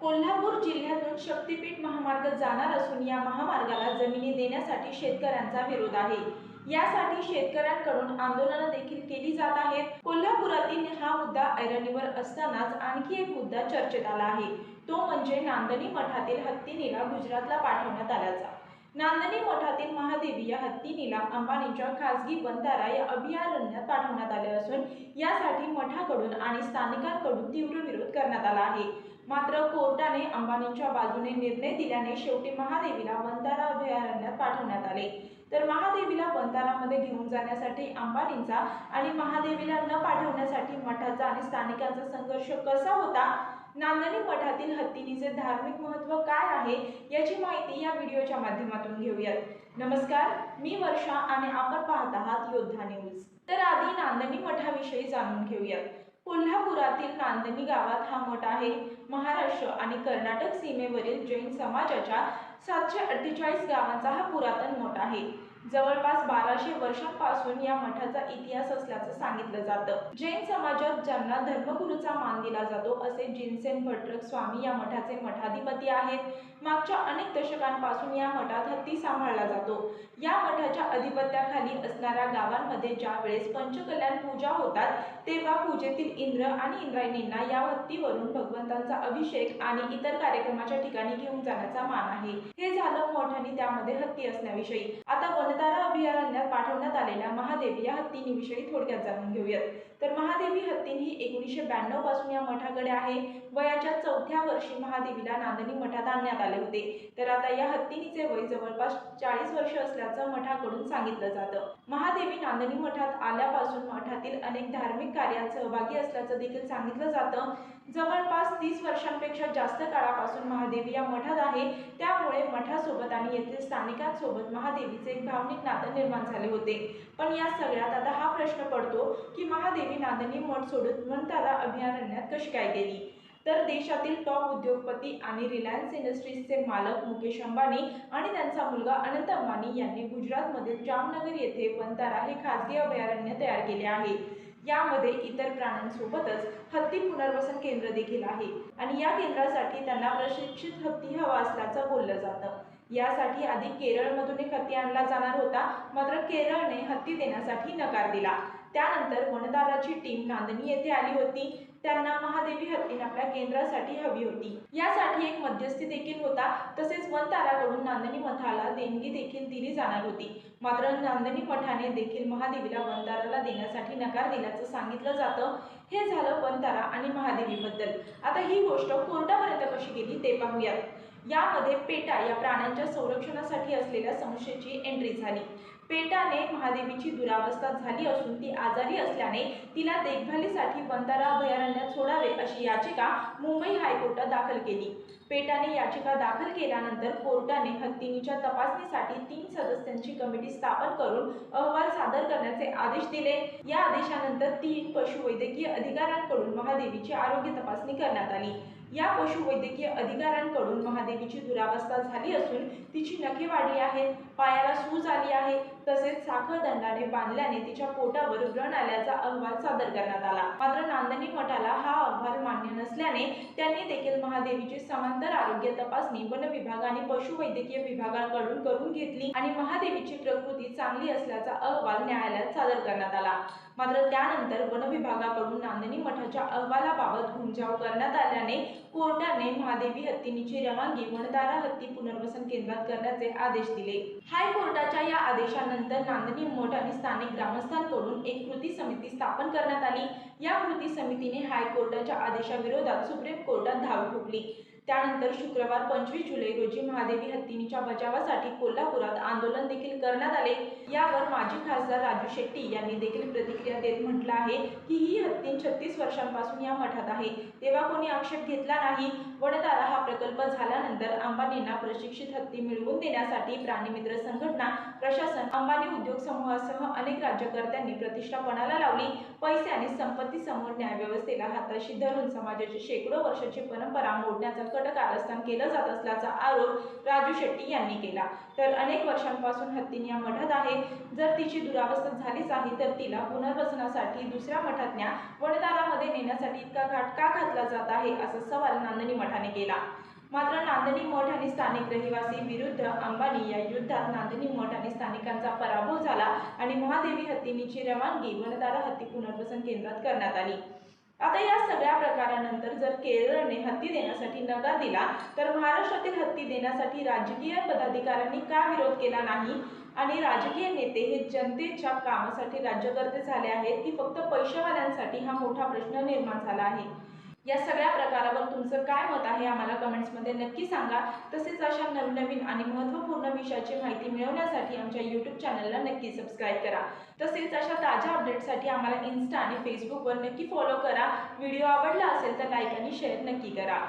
कोल्हापूर जिल्ह्यातून शक्तीपीठ महामार्ग जाणार असून या महामार्गाला जमिनी देण्यासाठी शेतकऱ्यांचा विरोध आहे. यासाठी शेतकऱ्यांकडून आंदोलनं देखील केली जात आहेत. कोल्हापुरातील हा मुद्दा ऐरणीवर असतानाच आणखी एक मुद्दा चर्चेत आला आहे. तो म्हणजे नांदणी मठातील हत्तीनीला गुजरातला पाठवण्यात आल्याचा. नांदणी मठातील महादेवी या हत्तीनीला अंबानीच्या खासगी बंधारा या अभयारण्यात पाठवण्यात आले असून यासाठी मठाकडून आणि स्थानिकांकडून तीव्र विरोध करण्यात आला आहे. मात्र कोर्टाने अंबानींच्या बाजूने निर्णय दिल्याने शेवटी महादेवीला बंधारा अभयारण्यात पाठवण्यात आले. तर महादेवीला बंधारामध्ये घेऊन जाण्यासाठी अंबानींचा आणि महादेवीला न पाठवण्यासाठी मठाचा आणि स्थानिकांचा संघर्ष कसा होता? नांदणी मठातील हत्तीनीचे धार्मिक महत्त्व काय आहे याची माहिती या व्हिडिओच्या माध्यमातून घेऊयात. नमस्कार मी वर्षा आणि आपण पाहत आहात योद्धा न्यूज. तर आधी नांदणी मठाविषयी जाणून घेऊयात. कोल्हापुरातील नांदणी गावात हा मठ आहे. महाराष्ट्र आणि कर्नाटक सीमेवरील जैन समाजाच्या सातशे अठ्ठेचाळीस गावांचा हा पुरातन मठ आहे. जवळपास बाराशे वर्षांपासून या मठाचा इतिहास असल्याचं सांगितलं जातं. जैन समाजात ज्यांना धर्मगुरूचा मान दिला जातो असे जिनसेन भट्टरक स्वामी या मठाचे मठाधिपती आहेत. मागच्या अनेक दशकांपासून या मठात हत्ती सांभाळला जातो. या मठाच्या अधिपत्याखाली असणाऱ्या गावांमध्ये ज्या वेळेस पंचकल्याण पूजा होतात तेव्हा पूजेतील इंद्र आणि इंद्रायणींना या हत्तीवरून भगवंतांचा अभिषेक आणि इतर कार्यक्रमाच्या ठिकाणी घेऊन जाण्याचा मान आहे. हे झालं मोठ्याने त्यामध्ये हत्ती असण्याविषयी. आता वनतारा अभयारण्यात पाठवण्यात आलेल्या महादेवी या हत्तींविषयी थोडक्यात जाणून घेऊयात. तर महादेवी हत्तीन ही एकोणीसशे ब्याण्णवपासून या मठाकडे आहे. वयाच्या चौथ्या वर्षी महादेवीला नांदणी मठात आणण्यात आले होते. तर आता या हत्तीनीचे वय जवळपास चाळीस वर्ष असल्याचं मठाकडून सांगितलं जातं. महादेवी नांदणी मठात आल्यापासून मठातील अनेक धार्मिक कार्यात सहभागी असल्याचं देखील सांगितलं जातं. जवळपास तीस वर्षांपेक्षा जास्त काळापासून महादेवी या मठात आहे. त्यामुळे मठासोबत आणि येथील स्थानिकांसोबत महादेवीचे एक भावनिक नातं निर्माण झाले होते. पण या सगळ्यात आता हा प्रश्न पडतो की महादेवी नांदणी मठ सोडून वनतारा अभयारण्यात कशी काय गेली? तर देशातील टॉप उद्योगपती आणि रिलायन्स इंडस्ट्रीजचे मालक मुकेश अंबानी आणि त्यांचा मुलगा अनंत अंबानी यांनी गुजरातमधील जामनगर येथे वंतारा हे खासगी अभयारण्य तयार केले आहे. यामध्ये इतर प्राण्यांसोबतच हत्ती पुनर्वसन केंद्र देखील आहे आणि या केंद्रासाठी त्यांना प्रशिक्षित हत्ती हवा असल्याचं बोललं जातं. यासाठी आधी केरळमधून एक हत्ती आणला जाणार होता मात्र केरळने हत्ती देण्यासाठी नकार दिला. त्यानंतर वनदाराची टीम नांदणी येथे आली होती. त्यांना महादेवी हत्तीन आपल्या केंद्रासाठी हवी होती. यासाठी एक मध्यस्थी देखील होता. तसेच वनताराकडून नांदणी मठाला देणगी देखील दिली जाणार होती. मात्र नांदणी मठाने देखील महादेवीला वनताराला देण्यासाठी नकार दिल्याचं सांगितलं जातं. हे झालं वनतारा आणि महादेवीबद्दल. आता ही गोष्ट कोर्टापर्यंत कशी गेली ते पाहूयात. यामध्ये पेटा या प्राण्यांच्या संरक्षणासाठी असलेल्या संस्थेची एंट्री झाली. पेटाने महादेवीची दुरावस्था झाली असून ती आजारी असल्याने तिला देखभालीसाठी बंधारा अभयारण्यात सोडावे अशी याचिका मुंबई हायकोर्टात दाखल केली. पेटाने याचिका दाखल केल्यानंतर कोर्टाने हत्तीनीच्या तपासणीसाठी तीन सदस्यांची कमिटी स्थापन करून अहवाल सादर करण्याचे आदेश दिले. या आदेशानंतर तीन पशुवैद्यकीय अधिकाऱ्यांकडून महादेवीची आरोग्य तपासणी करण्यात आली. या पशुवैद्यकीय अधिकाऱ्यांकडून महादेवीची दुरावस्था झाली असून तिची नखे वाढली आहे पायाला सूज आली आहे तसेच साखर दंडाने बांधल्याने तिच्या पोटावर व्रण आल्याचा अहवाल सादर करण्यात आला. मात्र नांदणी मठाला हा अहवाल मान्य नसल्याने त्यांनी देखील महादेवीची समांतर आरोग्य तपासणी वन विभाग आणि पशुवैद्यकीय विभागाकडून करून घेतली आणि महादेवीची प्रकृती चांगली असल्याचा अहवाल न्यायालयात सादर करण्यात आला. मात्र त्यानंतर वन विभागाकडून नांदणी मठाच्या अहवालाबाबत घुमजाव करण्यात आल्याने कोर्टाने महादेवी हत्तीनीची रवानगी वनतारा हत्ती पुनर्वसन केंद्रात करण्याचे आदेश दिले. हायकोर्टाच्या या आदेशानंतर नांदणी मठ आणि स्थानिक ग्रामस्थांकडून एक कृती समिती स्थापन करण्यात आली. या कृती समितीने हायकोर्टाच्या आदेशाविरोधात सुप्रीम कोर्टात धाव ठोकली. त्यानंतर शुक्रवार पंचवीस जुलै रोजी महादेवी हत्तींच्या बचावासाठी कोल्हापुरात आंदोलन देखील करण्यात आले. यावर माजी खासदार राजू शेट्टी यांनी देखील प्रतिक्रिया देत म्हटलं आहे की ही हत्ती छत्तीस वर्षांपासून या मठात आहे. तेव्हा कोणी आक्षेप घेतला नाही. वडदारा हा प्रकल्प झाल्यानंतर अंबानींना प्रशिक्षित हत्ती मिळवून देण्यासाठी प्राणीमित्र संघटना प्रशासन अंबानी उद्योग समूहासह अनेक राज्यकर्त्यांनी प्रतिष्ठापणाला लावली. पैसे आणि संपत्ती समोर न्यायव्यवस्थेला हाताशी धरून समाजाची शेकडो वर्षाची परंपरा मोडण्याचा सरसकट कारस्थान केलं जात असल्याचा आरोप राजू शेट्टी यांनी केला. तर अनेक वर्षांपासून हत्तीन या मठात आहे. जर तिची दुरावस्था झालीच आहे तर तिला पुनर्वसनासाठी दुसऱ्या मठातल्या वनदारामध्ये नेण्यासाठी इतका घाट का घातला जात आहे असा सवाल नांदणी मठाने केला. मात्र नांदणी मठ आणि स्थानिक रहिवासी विरुद्ध अंबानी या युद्धात नांदणी मठ आणि स्थानिकांचा पराभव झाला आणि महादेवी हत्तीनीची रवानगी वनदारा हत्ती पुनर्वसन केंद्रात करण्यात आली. आता या सगळ्या प्रकारानंतर जर केरळने हत्ती देण्यासाठी नकार दिला तर महाराष्ट्रातील हत्ती देण्यासाठी राजकीय पदाधिकाऱ्यांनी का विरोध केला नाही? आणि राजकीय नेते हे जनतेच्या कामासाठी राज्यकर्ते झाले आहेत की फक्त पैशावाल्यांसाठी हा मोठा प्रश्न निर्माण झाला आहे? या सगळ्या प्रकारावर तुमचं काय मत आहे आम्हाला कमेंट्समध्ये नक्की सांगा. तसेच अशा नवनवीन आणि महत्त्वपूर्ण विषयाची माहिती मिळवण्यासाठी आमच्या यूट्यूब चॅनलला नक्की सबस्क्राईब करा. तसेच अशा ताज्या अपडेटसाठी आम्हाला इन्स्टा आणि फेसबुकवर नक्की फॉलो करा. व्हिडिओ आवडला असेल तर लाईक आणि शेअर नक्की करा.